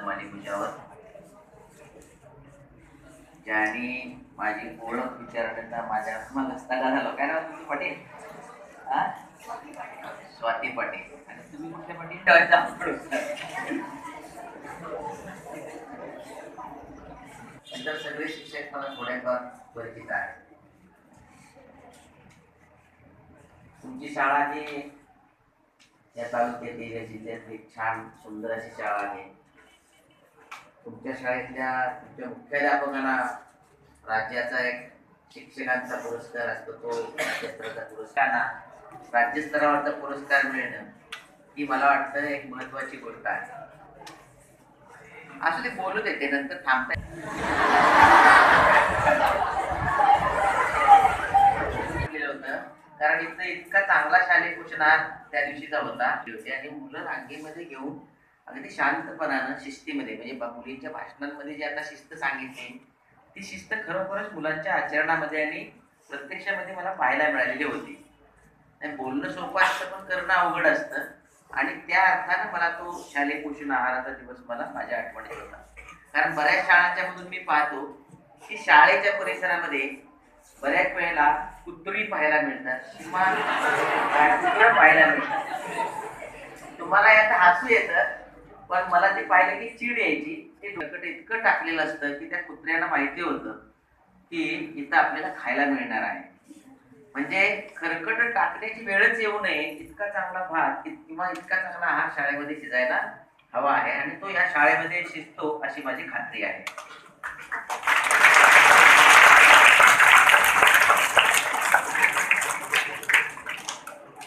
दमानी ज्याने माझी ओळख विचारण्याचा माझ्या मला हस्तका झालो. काय नाव तुमचं? पाटील? स्वाती पाटील. आणि तुम्ही कुठल्या पाटील? नंतर सगळे शिक्षक मला थोडेफार परिचित आहेत. तुमची शाळा ही या तालुक्यातील या जिल्ह्यातील छान सुंदर अशी शाळा आहे. तुमच्या शाळेतल्या तुमच्या मुख्याध्यापकांना राज्याचा एक शिक्षकांचा पुरस्कार असतो तो राज्यस्तराचा पुरस्कार ना राज्यस्तरावरचा पुरस्कार मिळणं ही मला वाटतं एक महत्वाची गोष्ट आहे. असं ते बोलू देते नंतर थांबता होतं. कारण इथं इतका चांगला शालेय पोषणार त्या दिवशीचा होता. आणि मुलं रांगेमध्ये घेऊन अगदी शांतपणानं शिस्तीमध्ये म्हणजे मुलींच्या भाषणांमध्ये जी आता शिस्त सांगितली ती शिस्त खरोखरच मुलांच्या आचरणामध्ये आणि प्रत्यक्षामध्ये मला पाहायला मिळालेली होती. आणि बोलणं सोपं असतं पण करणं अवघड असतं. आणि त्या अर्थानं मला तो शालेय पोषण आहाराचा दिवस मला माझ्या आठवणीत होता. कारण बऱ्याच शाळांच्या मधून मी पाहतो की शाळेच्या परिसरामध्ये बऱ्याच वेळेला कुत्री पाहायला मिळतात किंवा पाहायला मिळतात. तुम्हाला यात हसू येतं पण मला ते पाहिलं की चीड यायची. ते डोकं इतकं टाकलेलं असतं की त्या कुत्र्यांना माहिती होतं की इथं आपल्याला खायला मिळणार आहे. म्हणजे खरकट टाकण्याची वेळच येऊ नये. इतका चांगला भात किंवा इतका चांगला आहार शाळेमध्ये शिजायला हवा आहे आणि तो या शाळेमध्ये शिजतो अशी माझी खात्री आहे.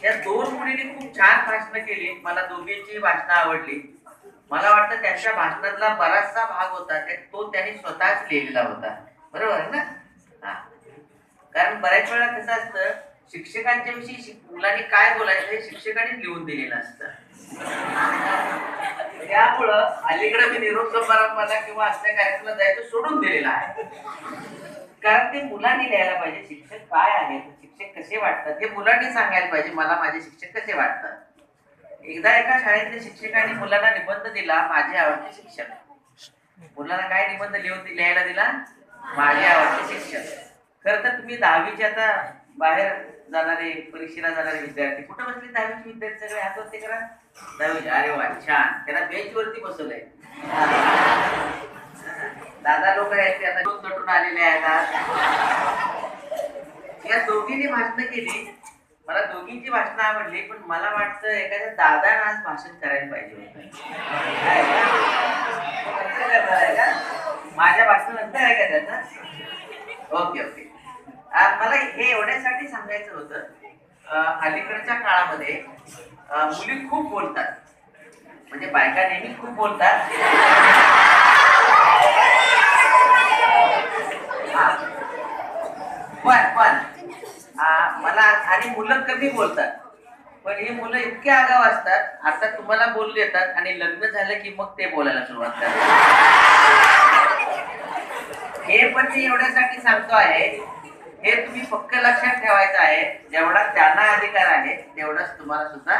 या दोन मुलींनी खूप छान भाषणं केली. मला दोघींची भाषणं आवडली. मला वाटतं त्यांच्या भाषणातला बराचसा भाग होता तो त्यांनी स्वतःच लिहिलेला होता. बरोबर आहे ना? हा. कारण बऱ्याच वेळा कसं असतं शिक्षकांच्या विषयी मुलांनी काय बोलायचं हे शिक्षकांनी लिहून दिलेलं असतं. त्यामुळं अलीकडे मी निरोप समारंभाला किंवा असल्या कार्यक्रमाला जायचं सोडून दिलेलं आहे. कारण ते मुलांनी लिहायला पाहिजे शिक्षक काय आहेत शिक्षक कसे वाटतात हे मुलांनी सांगायला पाहिजे मला माझे शिक्षक कसे वाटतात. एकदा एका शाळेतल्या शिक्षकांनी मुलांना निबंध दिला माझे आवडते शिक्षक. मुलांना काय निबंध लिहून लिहायला दिला? माझे आवडते शिक्षक. खर तर तुम्ही दहावीच्या आता बाहेर जाणारे परीक्षेला जाणारे विद्यार्थी कुठं बसले दहावीचे विद्यार्थी सगळे? हात होते करा. दहावी अरे वा छान. त्याला बेंच वरती बसवलंय. दादा लोक आहेत ते आता. दोन तटून आलेले आहेत या दोघींनी भाषणं केली. मला दोघींची भाषणं आवडली पण मला वाटतं एखाद्या दादा आज भाषण करायला पाहिजे होतं. का? आहे का? माझ्या भाषणानंतर आहे का त्याचा? Okay okay. मला हे एवढ्यासाठी सांगायचं होतं अलीकडच्या काळामध्ये मुली खूप बोलतात. म्हणजे बायका नेहमी खूप बोलतात. पण पण मला आणि मुलं कमी बोलतात. पण ही मुलं इतके आगाव असतात आता तुम्हाला बोलले येतात आणि लग्न झालं की मग ते बोलायला सुरुवात करतात. हे पण मी एवढ्यासाठी सांगतो आहे हे तुम्ही पक्क लक्षात ठेवायचं आहे जेवढा त्यांना अधिकार आहे तेवढाच तुम्हाला सुद्धा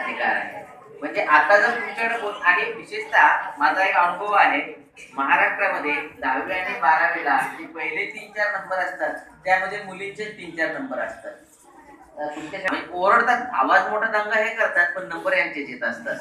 अधिकार आहे. म्हणजे आता जर तुमच्याकडे बोल आणि विशेषतः माझा एक अनुभव आहे महाराष्ट्रामध्ये दहावी आणि बारावीला जे पहिले तीन चार नंबर असतात त्यामध्ये मुलींचे तीन चार नंबर असतात. तुमच्या ओरडतात आवाज मोठा दंगा हे करतात पण नंबर यांचेच येत असतात.